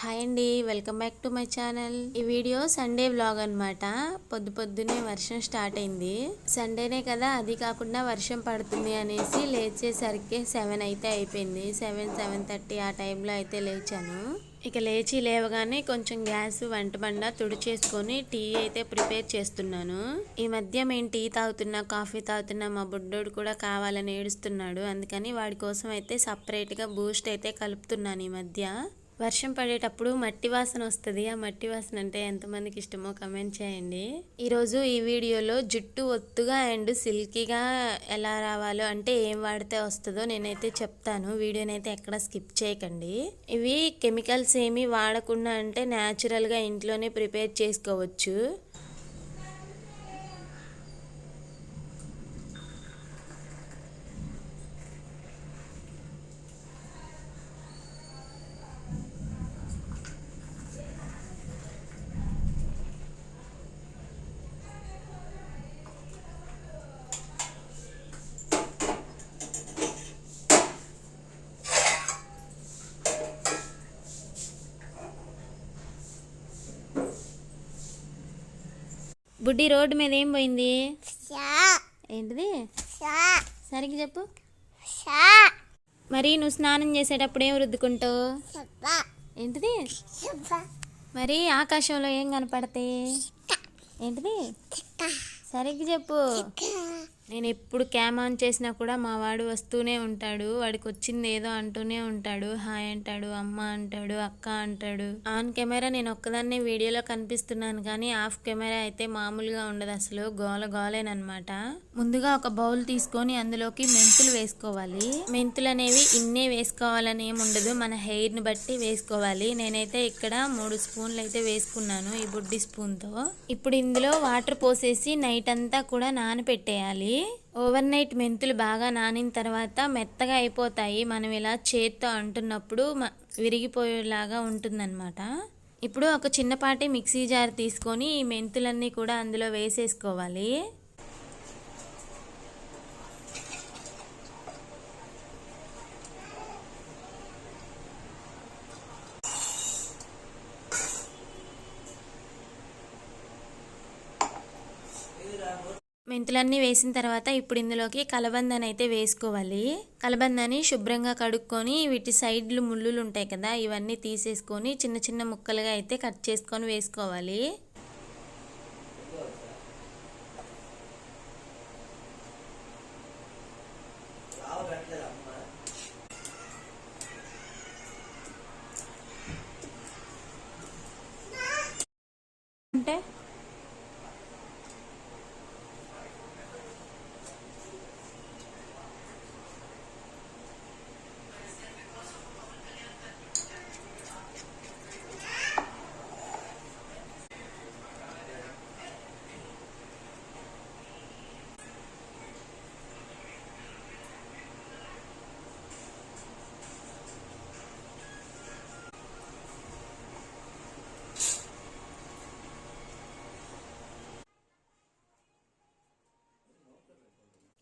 Hi అండి welcome back to my channel. ఈ video Sunday vlog అన్నమాట. పొద్దు పొద్దునే వర్షం స్టార్ట్ అయింది. సండేనే కదా అది కాకుండా వర్షం పడుతుంది అనేసి లేచేసరికి సెవెన్ అయితే అయిపోయింది. సెవెన్ సెవెన్ థర్టీ ఆ టైంలో అయితే లేచాను. ఇక లేచి లేవగానే కొంచెం గ్యాస్ వంట బండ తుడిచేసుకొని టీ అయితే ప్రిపేర్ చేస్తున్నాను. ఈ మధ్య మేము టీ తాగుతున్నా కాఫీ తాగుతున్నా మా బుడ్డోడు కూడా కావాలని ఏడుస్తున్నాడు. అందుకని వాడి కోసం అయితే సపరేట్గా బూస్ట్ అయితే కలుపుతున్నాను ఈ మధ్య. వర్షం పడేటప్పుడు మట్టి వాసన వస్తుంది. ఆ మట్టి వాసన అంటే ఎంతమందికి ఇష్టమో కమెంట్ చేయండి. ఈరోజు ఈ వీడియోలో జుట్టు ఒత్తుగా అండ్ సిల్కీగా ఎలా రావాలో అంటే ఏం వాడితే వస్తుందో నేనైతే చెప్తాను. వీడియోనైతే ఎక్కడ స్కిప్ చేయకండి. ఇవి కెమికల్స్ ఏమీ వాడకుండా అంటే న్యాచురల్గా ఇంట్లోనే ప్రిపేర్ చేసుకోవచ్చు. బుడ్డి రోడ్డు మీద ఏం పోయింది? ఏంటిది? సరిగ్గా చెప్పు. మరి నువ్వు స్నానం చేసేటప్పుడు ఏం రుద్దుకుంటావు? ఏంటిది? మరి ఆకాశంలో ఏం కనపడతాయి? ఏంటిది? సరిగ్గా చెప్పు. నేను ఎప్పుడు క్యామ్ ఆన్ చేసినా కూడా మా వాడు వస్తూనే ఉంటాడు. వాడికి వచ్చింది ఏదో అంటూనే ఉంటాడు. హాయ్ అంటాడు అమ్మ అంటాడు అక్క అంటాడు. ఆన్ కెమెరా నేను ఒక్కదాన్నే వీడియోలో కనిపిస్తున్నాను కానీ ఆఫ్ కెమెరా అయితే మామూలుగా ఉండదు అసలు గోల గోలేనమాట ముందుగా ఒక బౌల్ తీసుకొని అందులోకి మెంతులు వేసుకోవాలి. మెంతులు అనేవి ఇన్నే వేసుకోవాలని ఏమి ఉండదు. మన హెయిర్ని బట్టి వేసుకోవాలి. నేనైతే ఇక్కడ మూడు స్పూన్లు అయితే వేసుకున్నాను ఈ బుడ్డి స్పూన్తో ఇప్పుడు ఇందులో వాటర్ పోసేసి నైట్ అంతా కూడా నానపెట్టేయాలి. ఓవర్ నైట్ మెంతులు బాగా నానిన తర్వాత మెత్తగా అయిపోతాయి. మనం ఇలా చేత్తో అంటున్నప్పుడు మ- విరిగిపోయేలాగా ఉంటుందన్నమాట. ఇప్పుడు ఒక చిన్నపాటి మిక్సీ జార్ తీసుకొని ఈ మెంతులన్నీ కూడా అందులో వేసేసుకోవాలి. మెంతులన్నీ వేసిన తర్వాత ఇప్పుడు ఇందులోకి కలబందని అయితే వేసుకోవాలి. కలబందని శుభ్రంగా కడుక్కొని వీటి సైడ్లు ముళ్ళులు ఉంటాయి కదా ఇవన్నీ తీసేసుకొని చిన్న చిన్న ముక్కలుగా అయితే కట్ చేసుకొని వేసుకోవాలి అంటే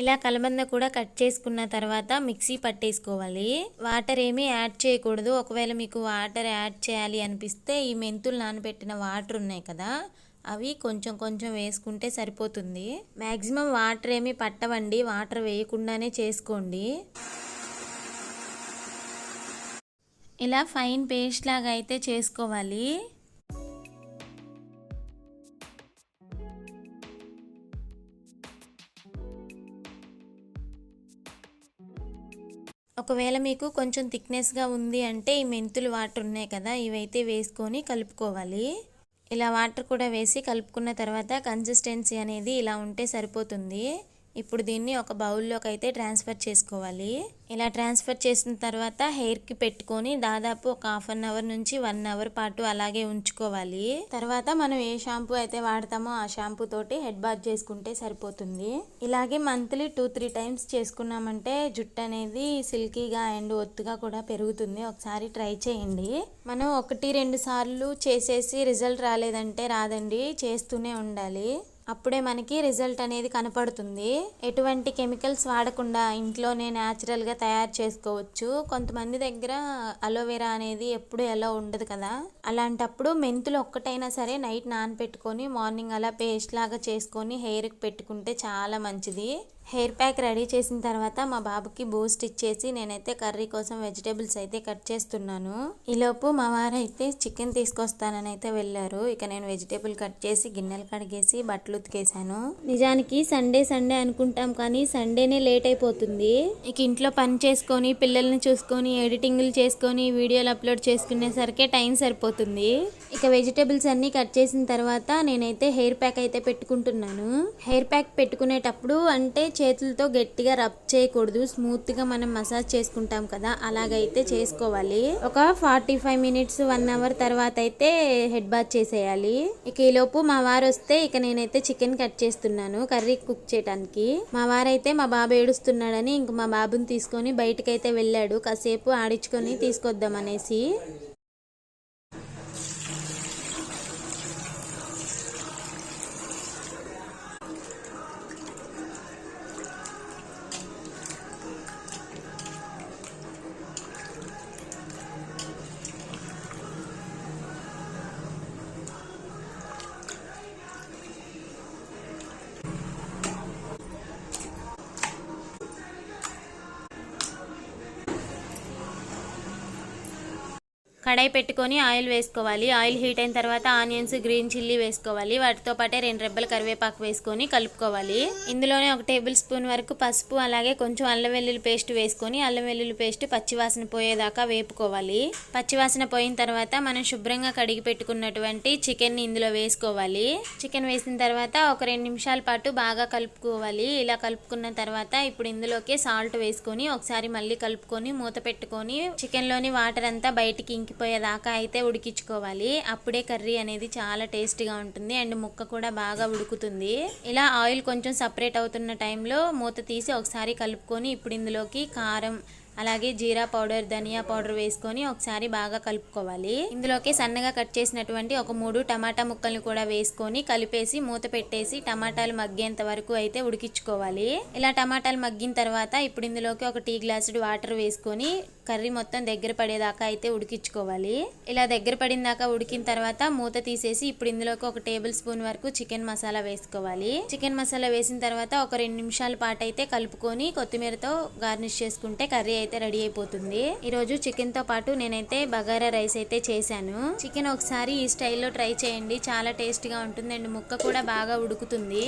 ఇలా కలబంద కూడా కట్ చేసుకున్న తర్వాత మిక్సీ పట్టేసుకోవాలి. వాటర్ ఏమీ యాడ్ చేయకూడదు. ఒకవేళ మీకు వాటర్ యాడ్ చేయాలి అనిపిస్తే ఈ మెంతులు నానబెట్టిన వాటర్ ఉన్నాయి కదా అవి కొంచెం కొంచెం వేసుకుంటే సరిపోతుంది. మ్యాక్సిమం వాటర్ ఏమీ పట్టవండి. వాటర్ వేయకుండానే చేసుకోండి. ఇలా ఫైన్ పేస్ట్ లాగా అయితే చేసుకోవాలి. ఒకవేళ మీకు కొంచెం థిక్నెస్గా ఉంది అంటే ఈ మెంతులు వాటర్ ఉన్నాయి కదా ఇవైతే వేసుకొని కలుపుకోవాలి. ఇలా వాటర్ కూడా వేసి కలుపుకున్న తర్వాత కన్సిస్టెన్సీ అనేది ఇలా ఉంటే సరిపోతుంది. ఇప్పుడు దీన్ని ఒక బౌల్లోకి అయితే ట్రాన్స్ఫర్ చేసుకోవాలి. ఇలా ట్రాన్స్ఫర్ చేసిన తర్వాత హెయిర్కి పెట్టుకొని దాదాపు ఒక హాఫ్ అన్ అవర్ నుంచి వన్ అవర్ పాటు అలాగే ఉంచుకోవాలి. తర్వాత మనం ఏ షాంపూ అయితే వాడతామో ఆ షాంపూ తోటి హెడ్ బాత్ చేసుకుంటే సరిపోతుంది. ఇలాగే మంత్లీ టూ త్రీ టైమ్స్ చేసుకున్నామంటే జుట్టు అనేది సిల్కీగా అండ్ ఒత్తుగా కూడా పెరుగుతుంది. ఒకసారి ట్రై చేయండి. మనం ఒకటి రెండు సార్లు చేసేసి రిజల్ట్ రాలేదంటే రాదండి చేస్తూనే ఉండాలి. అప్పుడే మనకి రిజల్ట్ అనేది కనపడుతుంది. ఎటువంటి కెమికల్స్ వాడకుండా ఇంట్లోనే న్యాచురల్గా తయారు చేసుకోవచ్చు. కొంతమంది దగ్గర అలోవెరా అనేది ఎప్పుడు ఎలా ఉండదు కదా. అలాంటప్పుడు మెంతులు ఒక్కటైనా సరే నైట్ నానపెట్టుకొని మార్నింగ్ అలా పేస్ట్ లాగా చేసుకొని హెయిర్కి పెట్టుకుంటే చాలా మంచిది. హెయిర్ ప్యాక్ రెడీ చేసిన తర్వాత మా బాబుకి బూస్ట్ ఇచ్చేసి నేనైతే కర్రీ కోసం వెజిటేబుల్స్ అయితే కట్ చేస్తున్నాను. ఈలోపు మా వారైతే చికెన్ తీసుకొస్తానని అయితే వెళ్ళారు. ఇక నేను వెజిటేబుల్ కట్ చేసి గిన్నెలు కడిగేసి బట్టలు ఉతికేసాను నిజానికి సండే సండే అనుకుంటాం కానీ సండేనే లేట్ అయిపోతుంది. ఇక ఇంట్లో పని చేసుకొని పిల్లల్ని చూసుకొని ఎడిటింగ్లు చేసుకొని వీడియోలు అప్లోడ్ చేసుకునేసరికి టైం సరిపోతుంది. ఇక వెజిటేబుల్స్ అన్ని కట్ చేసిన తర్వాత నేనైతే హెయిర్ ప్యాక్ అయితే పెట్టుకుంటున్నాను. హెయిర్ ప్యాక్ పెట్టుకునేటప్పుడు అంటే చేతులతో గట్టిగా రబ్ చేయకూడదు. స్మూత్గా మనం మసాజ్ చేసుకుంటాం కదా అలాగైతే చేసుకోవాలి. ఒక forty five minutes one hour తర్వాత అయితే హెడ్ బాత్ చేసేయాలి. ఇక ఈలోపు మా వారు వస్తే ఇక నేనైతే చికెన్ కట్ చేస్తున్నాను కర్రీ కుక్ చేయడానికి మా వారైతే మా బాబు ఏడుస్తున్నాడని ఇంక మా బాబుని తీసుకొని బయటకైతే వెళ్ళాడు. కాసేపు ఆడించుకొని తీసుకొద్దాం అనేసి. కడాయి పెట్టుకొని ఆయిల్ వేసుకోవాలి. ఆయిల్ హీట్ అయిన తర్వాత ఆనియన్స్ గ్రీన్ చిల్లీ వేసుకోవాలి. వాటితో పాటే రెండు రెబ్బల కరివేపాకు వేసుకొని కలుపుకోవాలి. ఇందులోనే ఒక టేబుల్ స్పూన్ వరకు పసుపు అలాగే కొంచెం అల్లం వెల్లుల్లి పేస్ట్ వేసుకొని అల్లం వెల్లుల్లి పేస్ట్ పచ్చివాసన పోయేదాకా వేపుకోవాలి. పచ్చివాసన పోయిన తర్వాత మనం శుభ్రంగా కడిగి పెట్టుకున్నటువంటి చికెన్ని ఇందులో వేసుకోవాలి. చికెన్ వేసిన తర్వాత ఒక రెండు నిమిషాల పాటు బాగా కలుపుకోవాలి. ఇలా కలుపుకున్న తర్వాత ఇప్పుడు ఇందులోకి సాల్ట్ వేసుకొని ఒకసారి మళ్ళీ కలుపుకొని మూత పెట్టుకొని చికెన్లోని వాటర్ అంతా బయటికి ఇంకిపోయేదాకా అయితే ఉడికించుకోవాలి. అప్పుడే కర్రీ అనేది చాలా టేస్టీగా ఉంటుంది. అండ్ ముక్క కూడా బాగా ఉడుకుతుంది. ఇలా ఆయిల్ కొంచెం సపరేట్ అవుతున్న టైంలో మూత తీసి ఒకసారి కలుపుకొని ఇప్పుడు ఇందులోకి కారం అలాగే జీరా పౌడర్ ధనియా పౌడర్ వేసుకొని ఒకసారి బాగా కలుపుకోవాలి. ఇందులోకి సన్నగా కట్ చేసినటువంటి ఒక మూడు టమాటా ముక్కల్ని కూడా వేసుకొని కలిపేసి మూత పెట్టేసి టమాటాలు మగ్గేంత వరకు అయితే ఉడికించుకోవాలి. ఇలా టమాటాలు మగ్గిన తర్వాత ఇప్పుడు ఇందులోకి ఒక టీ గ్లాసుడు వాటర్ వేసుకొని కర్రీ మొత్తం దగ్గర పడేదాకా అయితే ఉడికించుకోవాలి. ఇలా దగ్గర పడిన దాకా ఉడికిన తర్వాత మూత తీసేసి ఇప్పుడు ఇందులోకి ఒక టేబుల్ స్పూన్ వరకు చికెన్ మసాలా వేసుకోవాలి. చికెన్ మసాలా వేసిన తర్వాత ఒక రెండు నిమిషాల పాటు అయితే కలుపుకొని కొత్తిమీరతో గార్నిష్ చేసుకుంటే కర్రీ అయితే రెడీ అయిపోతుంది. ఈరోజు చికెన్తో చికెన్తో పాటు నేనైతే బగారా రైస్ అయితే చేశాను. చికెన్ ఒకసారి ఈ స్టైల్లో ట్రై చేయండి. చాలా టేస్ట్గా ఉంటుంది అండ్ ముక్క కూడా బాగా ఉడుకుతుంది.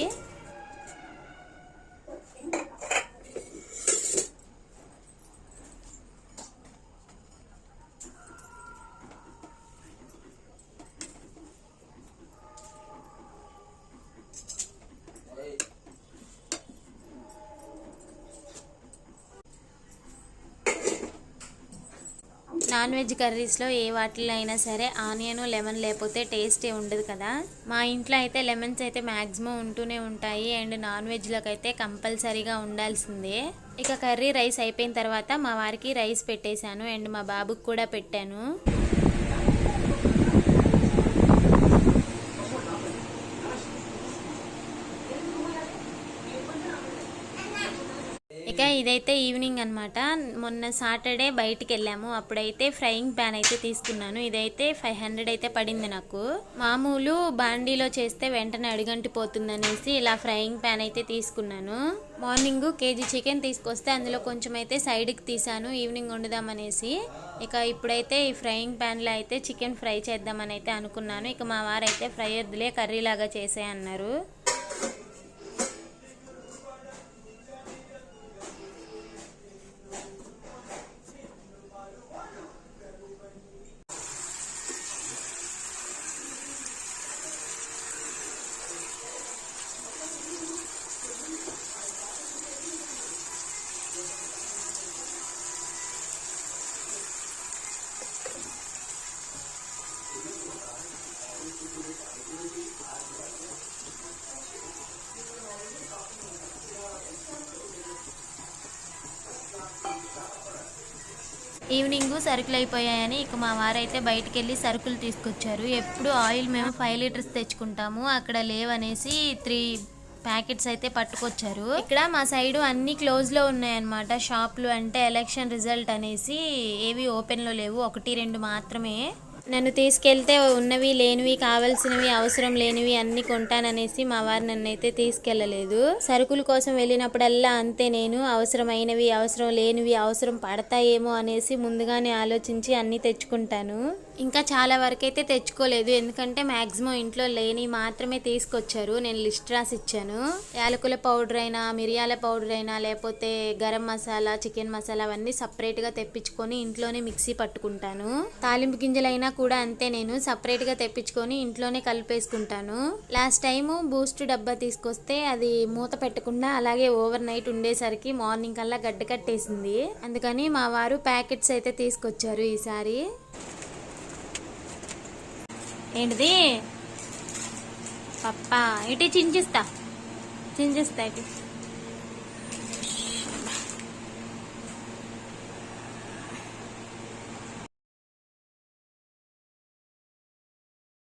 నాన్ వెజ్ కర్రీస్లో ఏ వాటిలో అయినా సరే ఆనియన్ లెమన్ లేకపోతే టేస్టే ఉండదు కదా. మా ఇంట్లో అయితే లెమన్స్ అయితే మ్యాక్సిమం ఉంటూనే ఉంటాయి. అండ్ నాన్ వెజ్లోకి అయితే కంపల్సరీగా ఉండాల్సిందే. ఇక కర్రీ రైస్ అయిపోయిన తర్వాత మా వారికి రైస్ పెట్టేశాను. అండ్ మా బాబుకి కూడా పెట్టాను. ఇక ఇదైతే ఈవినింగ్ అన్నమాట. మొన్న సాటర్డే బయటికి వెళ్ళాము అప్పుడైతే ఫ్రైయింగ్ ప్యాన్ అయితే తీసుకున్నాను. ఇదైతే ఫైవ్ హండ్రెడ్ అయితే పడింది నాకు. మామూలు బాండీలో చేస్తే వెంటనే అడిగంటిపోతుంది అనేసి ఇలా ఫ్రైయింగ్ ప్యాన్ అయితే తీసుకున్నాను. మార్నింగ్ కేజీ చికెన్ తీసుకొస్తే అందులో కొంచెం అయితే సైడ్కి తీసాను. ఈవినింగ్ వండుదామనేసి ఇక ఇప్పుడైతే ఈ ఫ్రైయింగ్ ప్యాన్లో అయితే చికెన్ ఫ్రై చేద్దామని అయితే అనుకున్నాను. ఇక మా వారైతే ఫ్రై వద్దులే కర్రీ లాగా చేసే అన్నారు ఈవినింగ్ సరుకులు అయిపోయాయని ఇక మా వారైతే బయటికి వెళ్ళి సరుకులు తీసుకొచ్చారు. ఎప్పుడు ఆయిల్ మేము ఫైవ్ లీటర్స్ తెచ్చుకుంటాము. అక్కడ లేవనేసి త్రీ ప్యాకెట్స్ అయితే పట్టుకొచ్చారు. ఇక్కడ మా సైడ్ అన్ని క్లోజ్లో ఉన్నాయన్నమాట. షాప్లు అంటే ఎలక్షన్ రిజల్ట్ అనేసి ఏవి ఓపెన్లో లేవు. ఒకటి రెండు మాత్రమే. నన్ను తీసుకెళ్తే ఉన్నవి లేనివి కావాల్సినవి అవసరం లేనివి అన్ని కొంటాననేసి మా వారు నన్ను అయితే తీసుకెళ్ళలేదు. సరుకుల కోసం వెళ్ళినప్పుడల్లా అంతే నేను అవసరమైనవి అవసరం లేనివి అవసరం పడతాయేమో అనేసి ముందుగానే ఆలోచించి అన్ని తెచ్చుకుంటాను. ఇంకా చాలా వరకు అయితే తెచ్చుకోలేదు. ఎందుకంటే మ్యాక్సిమం ఇంట్లో లేని మాత్రమే తీసుకొచ్చారు. నేను లిస్ట్ రాసి ఇచ్చాను యాలకుల పౌడర్ అయినా మిరియాల పౌడర్ అయినా లేకపోతే గరం మసాలా చికెన్ మసాలా అవన్నీ సపరేట్గా తెప్పించుకొని ఇంట్లోనే మిక్సీ పట్టుకుంటాను. తాలింపు గింజలైనా కూడా అంతే నేను సపరేట్గా తెప్పించుకొని ఇంట్లోనే కలిపేసుకుంటాను. లాస్ట్ టైం బూస్ట్ డబ్బా తీసుకొస్తే అది మూత పెట్టకుండా అలాగే ఓవర్ నైట్ ఉండేసరికి మార్నింగ్ కల్లా గడ్డ కట్టేసింది. అందుకని మా వారు ప్యాకెట్స్ అయితే తీసుకొచ్చారు ఈసారి. ఏంటిది? పప్పా. ఇటు చించిస్తా. చించిస్తా ఇటు.